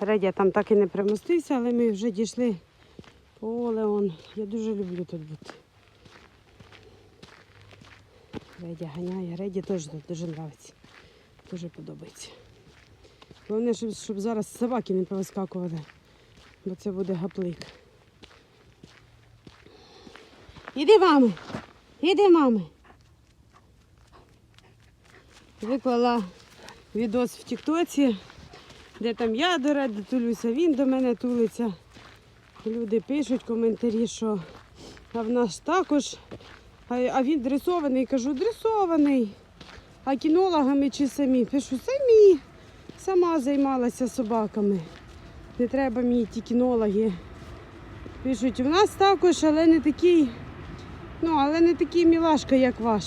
Редя там так і не примостився, але ми вже дійшли поле. Он. Я дуже люблю тут бути. Редя ганяє, Реді теж тут дуже подобається. Дуже подобається. Головне, щоб, щоб зараз собаки не повискакували, бо це буде гаплик. Іди, мами! Іди, мами! Виклала відос в Тіктоці, де там я до Реди тулюся, він до мене тулиться. Люди пишуть коментарі, що а в нас також, а він дресований. Кажу, дресований. А кінологами чи самі? Пишу, самі. Сама займалася собаками. Не треба мені ті кінологи. Пишуть, у нас також, але не такий, ну, але не такий мілашка, як ваш.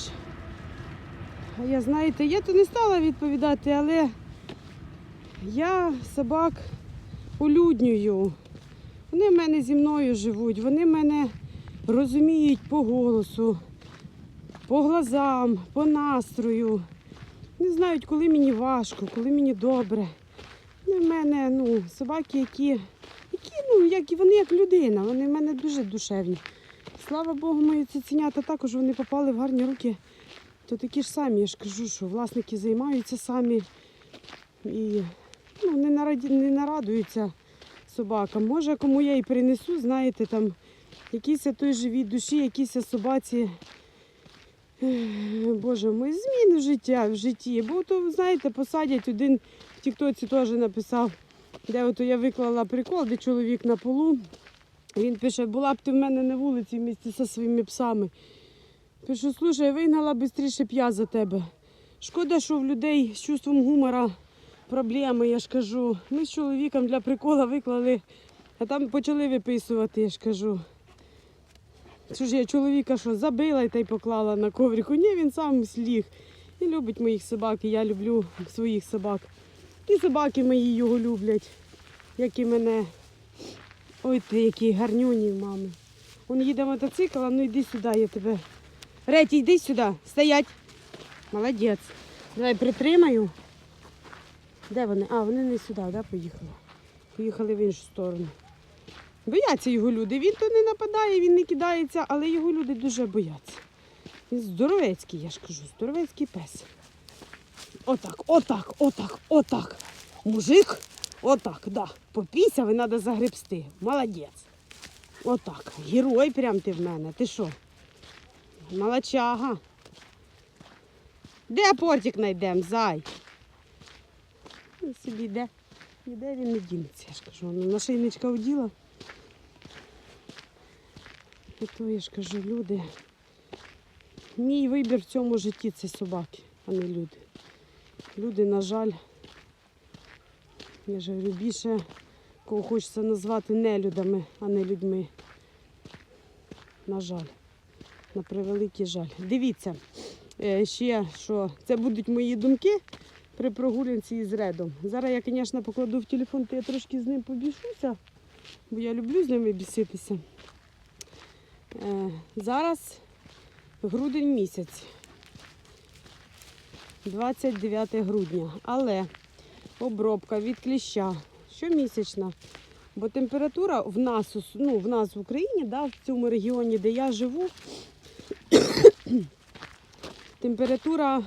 А я, знаєте, я то не стала відповідати, але я собак улюднюю. Вони в мене зі мною живуть, вони мене розуміють по голосу, по глазам, по настрою. Не знають, коли мені важко, коли мені добре. Вони в мене ну, собаки, які, які ну, як, вони як людина, вони в мене дуже душевні. Слава Богу, мої цуценята також вони попали в гарні руки. То такі ж самі, я ж кажу, що власники займаються самі і ну, не, нараді, не нарадуються собакам. Може, кому я і принесу, знаєте, там якісь той живій душі, якісь собаці. Боже мой, зміни в життя в житті. Бо то, знаєте, посадять один в Тіктоці теж написав, де ото я виклала прикол, де чоловік на полу. Він пише, була б ти в мене на вулиці в місті зі своїми псами. Пишу, слушай, вигнала швидше б я за тебе. Шкода, що в людей з чувством гумора проблеми, я ж кажу. Ми з чоловіком для прикола виклали, а там почали виписувати, я ж кажу. Що ж я чоловіка що, забила і та й поклала на коврику. Ні, він сам сліг. І любить моїх собак, і я люблю своїх собак. І собаки мої його люблять, як і мене. Ой ти, який гарнюній, мами. Он їде мотоцикл, а ну йди сюди, я тебе. Реті, йди сюди, стоять. Молодець. Давай притримаю. Де вони? А, вони не сюди, да, поїхали. Поїхали в іншу сторону. Бояться його люди. Він то не нападає, він не кидається, але його люди дуже бояться. Він здоровецький, я ж кажу, здоровецький пес. Отак, отак, отак, отак. Мужик, отак, да. Попісяв і треба загребсти. Молодець. Отак. Герой прям ти в мене. Ти що? Молодчага. Де портик знайдемо, зай? Він собі йде. Ніде він не дінеться, я ж кажу. Воно Нашийничка оділа. І то я ж кажу, люди. Мій вибір в цьому житті це собаки, а не люди. Люди, на жаль, я ж говорю, більше кого хочеться назвати нелюдами, а не людьми. На жаль. На превеликий жаль. Дивіться, е, ще що це будуть мої думки при прогулянці із редом. Зараз я, звісно, покладу в телефон, то я трошки з ним побішуся, бо я люблю з ними біситися. Е, Зараз грудень місяць, 29 грудня, але обробка від кліща щомісячна. Бо температура в нас, ну, в нас в Україні, да, в цьому регіоні, де я живу, температура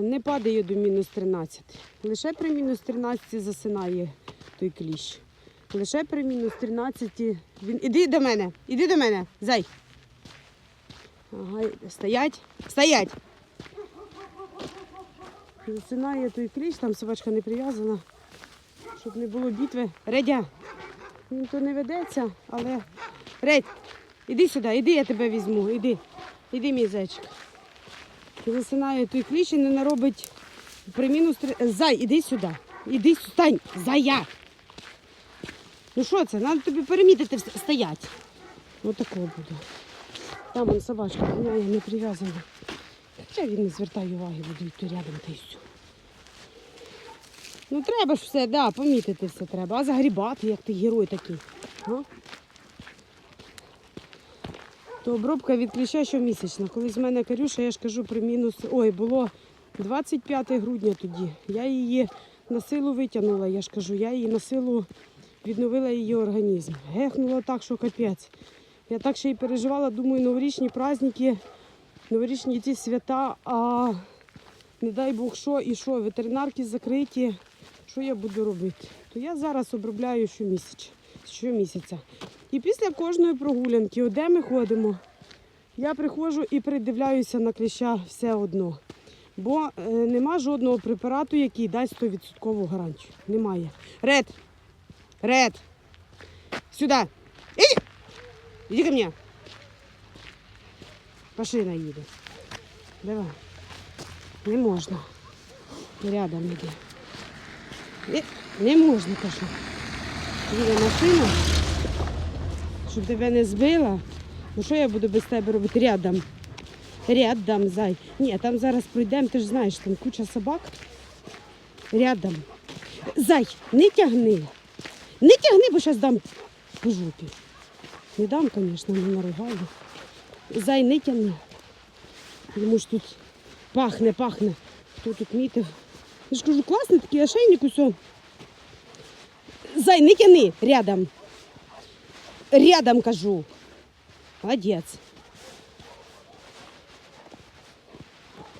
не падає до мінус 13. Лише при мінус 13 засинає той кліщ. Лише при мінус 13 він. Іди до мене, іди до мене, зай. Ага, стоять, стоять. Засинає той кліщ, там собачка не прив'язана, щоб не було бітви. Редя, він то не ведеться, але. Редь, іди сюди, іди, я тебе візьму, іди. Іди, мій зайчик. Засинає той кліщ і не наробить при мінус три. Зай, іди сюди. Іди. Стань, зая. Ну що це? Треба тобі перемітити стоять. Ось такого буде. Там вон собачка, вона не прив'язана. Хоча він не звертає уваги, буду йти рядом та й все. Ну треба ж все, да, помітити все треба. А загрібати, як ти герой такий. А? То обробка від кліща щомісячна. Колись в мене Карюша, я ж кажу, при мінус. Ой, було 25 грудня тоді. Я її на силу витягнула, я ж кажу, я її на силу відновила її організм. Гехнула так, що капець. Я так ще й переживала, думаю, новорічні праздники, новорічні ці свята, а не дай Бог що і що, ветеринарки закриті. Що я буду робити? То я зараз обробляю щомісяця. Щомісяця. І після кожної прогулянки, де ми ходимо, я приходжу і придивляюся на кліща все одно. Бо е, нема жодного препарату, який дасть 100% гарантію. Немає. Ред! Ред! Сюди! Іди! Іди ко мне! Машина їде. Давай. Не можна. Рядом іде. Е, Не можна, кажу. Їде машина, щоб тебе не збила. Ну що я буду без тебе робити? Рядом. Рядом, зай. Ні, там зараз пройдемо, ти ж знаєш, там куча собак. Рядом. Зай, не тягни. Не тягни, бо зараз дам по жопі. Не дам, звісно, не наругаю. Зай, не тягни. Йому ж тут пахне, пахне. Хто тут мітив? Я ж кажу, класний такий ошейник усе. Зай, не тяни рядом. Рядом кажу. Молодець.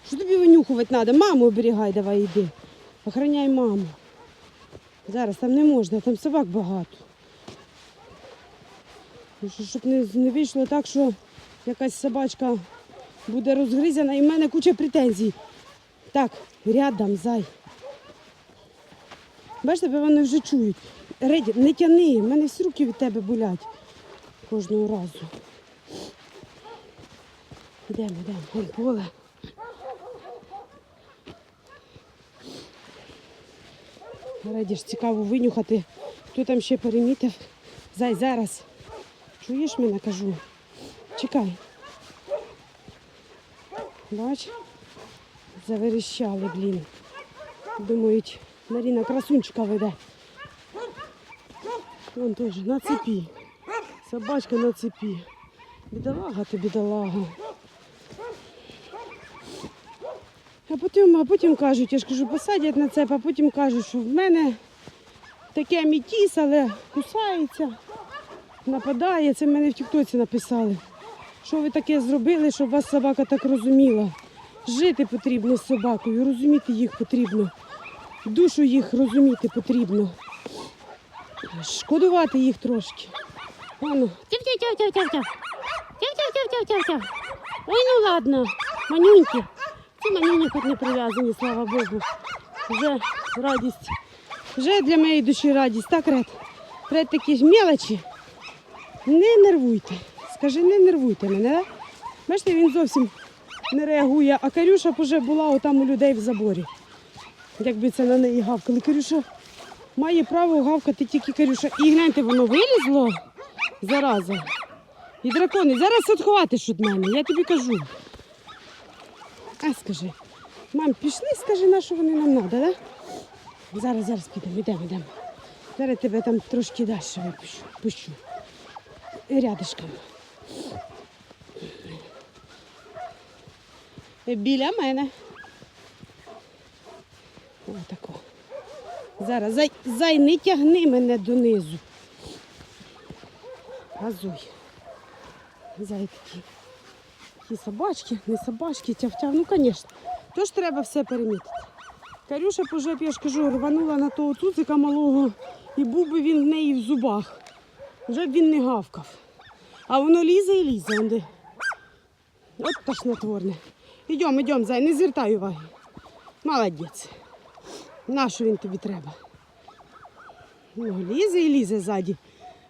Що тобі винюхувати треба? Маму оберігай, давай йди. Охороняй маму. Зараз там не можна, там собак багато. Ну, що- Щоб не, не вийшло так, що якась собачка буде розгризена і в мене куча претензій. Так, рядом, зай. Бачиш, тебе вони вже чують. Реді, не тяни, в мене всі руки від тебе болять кожного разу. Йдемо, йдемо, вон поле. Реді ж цікаво винюхати, хто там ще перемітив. Зай, зараз. Чуєш мене, кажу? Чекай. Бач, заверещали, блін. Думають, Маріна красунчика веде. Вон теж на цепі. Собачка на цепі. Бідолага ти бідолага. А потім, а потім кажуть, я ж кажу, посадять на цеп, а потім кажуть, що в мене таке мітіс, але кусається, нападає. Це в мене в Тіктоці написали. Що ви таке зробили, щоб вас собака так розуміла? Жити потрібно з собакою, розуміти їх потрібно. Душу їх розуміти потрібно. Шкодувати їх трошки. Ой, ну ладно, манюньки. Ці манюні хоч не прив'язані, слава Богу. Вже радість. Вже для моєї душі радість. Так, Ред? Ред такі ж мелочі. Не нервуйте. Скажи, не нервуйте мене? Бачите, він зовсім не реагує, а Карюша б вже була отам у людей в заборі. Якби це на неї гавкали. Карюша має право гавкати тільки Карюша. І гляньте, воно вилізло зараза. І дракони, зараз відховатиш від мене, я тобі кажу. А скажи, мам, пішли, скажи, на що вони нам треба, да? Зараз, зараз підемо, йдемо, йдемо. Зараз тебе там трошки далі випущу. Пущу. Рядишком. Біля мене. Отако. Зараз зай, зай, не тягни мене донизу. Газуй. Зай такі. Ті собачки, не собачки, тяв-тяв. Ну, звісно. Тож треба все перемітити. Карюша вже, я ж кажу, рванула на того цуцика малого, і був би він в неї в зубах. Вже б він не гавкав. А воно лізе і лізе. Онде. От тошнотворне. Ідемо, ідемо, зай, не звертай уваги. Молодець. Нащо він тобі треба? Ну, лізе і лізе ззаді.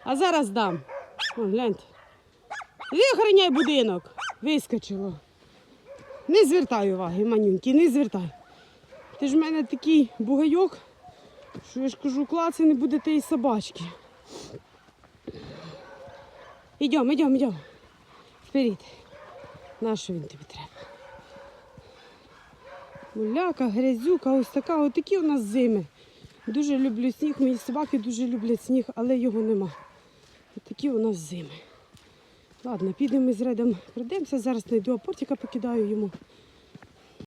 А зараз дам. О, гляньте. Іди охороняй будинок. Вискочило. Не звертай уваги, манюньки, не звертай. Ти ж в мене такий бугайок, що я ж кажу, клаци не буде тієї собачки. Ідемо, ідемо, ідемо. Вперед. Нащо він тобі треба? Муляка, грязюка, ось така, ось такі у нас зими. Дуже люблю сніг, мої собаки дуже люблять сніг, але його нема. Ось такі у нас зими. Ладно, підемо ми з Редом пройдемося. Зараз знайду апортика, покидаю йому.